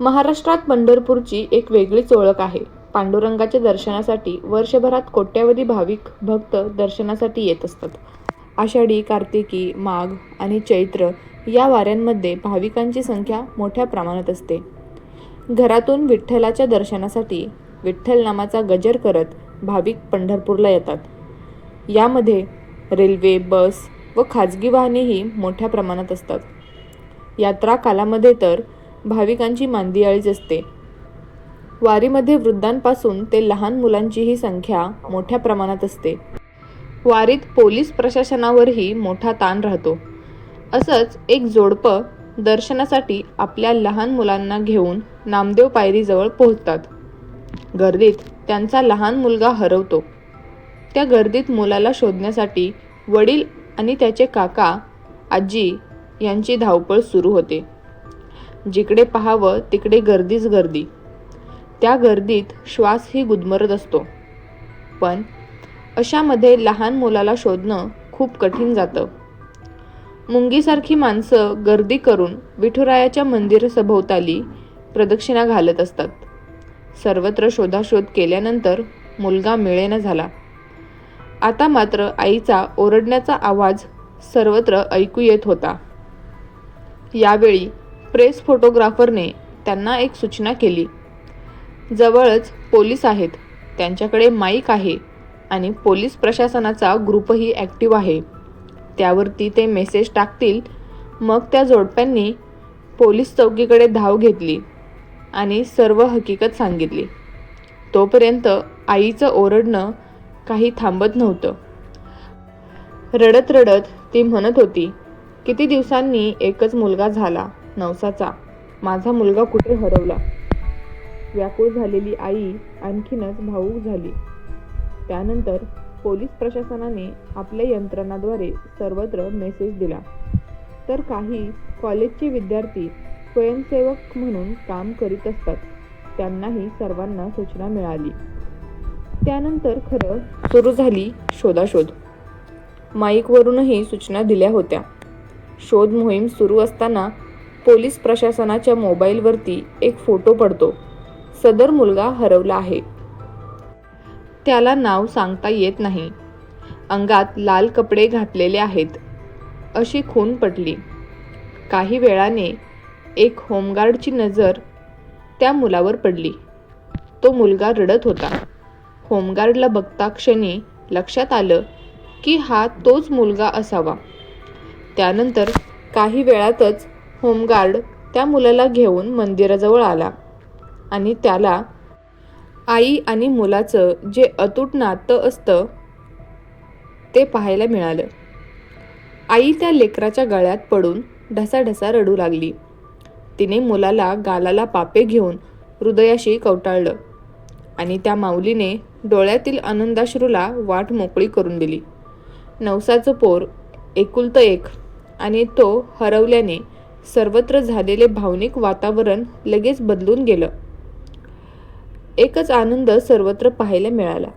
महाराष्ट्रात पंढरपूरची एक वेगळीच ओळख आहे. पांडुरंगाच्या दर्शनासाठी वर्षभरात कोट्यावधी भाविक भक्त दर्शनासाठी येत असतात. आषाढी कार्तिकी माघ आणि चैत्र या वाऱ्यांमध्ये भाविकांची संख्या मोठ्या प्रमाणात असते. घरातून विठ्ठलाच्या दर्शनासाठी विठ्ठल नामाचा गजर करत भाविक पंढरपूरला येतात. यामध्ये रेल्वे बस व खाजगी वाहनेही मोठ्या प्रमाणात असतात. यात्रा कालामध्ये तर भाविकांची मांदियाळीच असते. वारीमध्ये वृद्धांपासून ते लहान मुलांचीही संख्या मोठ्या प्रमाणात असते. वारीत पोलीस प्रशासनावरही मोठा ताण राहतो. असंच एक जोडपं दर्शनासाठी आपल्या लहान मुलांना घेऊन नामदेव पायरीजवळ पोहोचतात. गर्दीत त्यांचा लहान मुलगा हरवतो. त्या गर्दीत मुलाला शोधण्यासाठी वडील आणि त्याचे काका आजी यांची धावपळ सुरू होते. जिकडे पाहावं तिकडे गर्दीच गर्दी. त्या गर्दीत श्वासही गुदमरत असतो. पण अशामध्ये लहान मुलाला शोधणं खूप कठीण जातं. मुंगीसारखी माणसं गर्दी करून विठुरायाच्या मंदिर सभोवताली प्रदक्षिणा घालत असतात. सर्वत्र शोधाशोध केल्यानंतर मुलगा मिळेना झाला. आता मात्र आईचा ओरडण्याचा आवाज सर्वत्र ऐकू येत होता. यावेळी प्रेस फोटोग्राफरने त्यांना एक सूचना केली. जवळच पोलीस आहेत. त्यांच्याकडे माईक आहे आणि पोलीस प्रशासनाचा ग्रुपही ॲक्टिव्ह आहे. त्यावरती ते मेसेज टाकतील. मग त्या जोडप्यांनी पोलीस चौकीकडे धाव घेतली आणि सर्व हकीकत सांगितली. तोपर्यंत आईचं ओरडणं काही थांबत नव्हतं. रडत रडत ती म्हणत होती किती दिवसांनी एकच मुलगा झाला. नवसाचा. माझा मुलगा कुठे हरवला? व्याकुळ झालेली आई आणखीनच भावूक झाली. त्यानंतर पोलीस प्रशासनाने आपल्या यंत्रणाद्वारे सर्वत्र मेसेज दिला. तर काही कॉलेजचे विद्यार्थी स्वयंसेवक म्हणून काम करीत असतात. त्यांनाही सर्वांना सूचना मिळाली. त्यानंतर खरं सुरू झाली शोधाशोध. माईकवरूनही सूचना दिल्या होत्या. शोध मोहीम सुरू असताना पोलीस प्रशासनाच्या मोबाईलवरती एक फोटो पडतो. सदर मुलगा हरवला आहे. त्याला नाव सांगता येत नाही. अंगात लाल कपडे घातलेले आहेत. अशी खून पटली काही वेळाने एक होमगार्डची नजर त्या मुलावर पडली. तो मुलगा रडत होता. होमगार्डला बघता क्षणी लक्षात आलं की हा तोच मुलगा असावा. त्यानंतर काही वेळातच होमगार्ड त्या मुलाला घेऊन मंदिराजवळ आला आणि त्याला आई आणि मुलाचं जे अतूट नातं असतं ते पाहायला मिळालं. आई त्या लेकराच्या गळ्यात पडून ढसाढसा रडू लागली. तिने मुलाला गालाला पापे घेऊन हृदयाशी कवटाळलं आणि त्या माऊलीने डोळ्यातील आनंदाश्रूला वाट मोकळी करून दिली. नवसाचं पोर एकुलतं एक आणि तो हरवल्याने सर्वत्र झालेले भावनिक वातावरण लगेच बदलून गेलं. एकच आनंद सर्वत्र पाहायला मिळाला.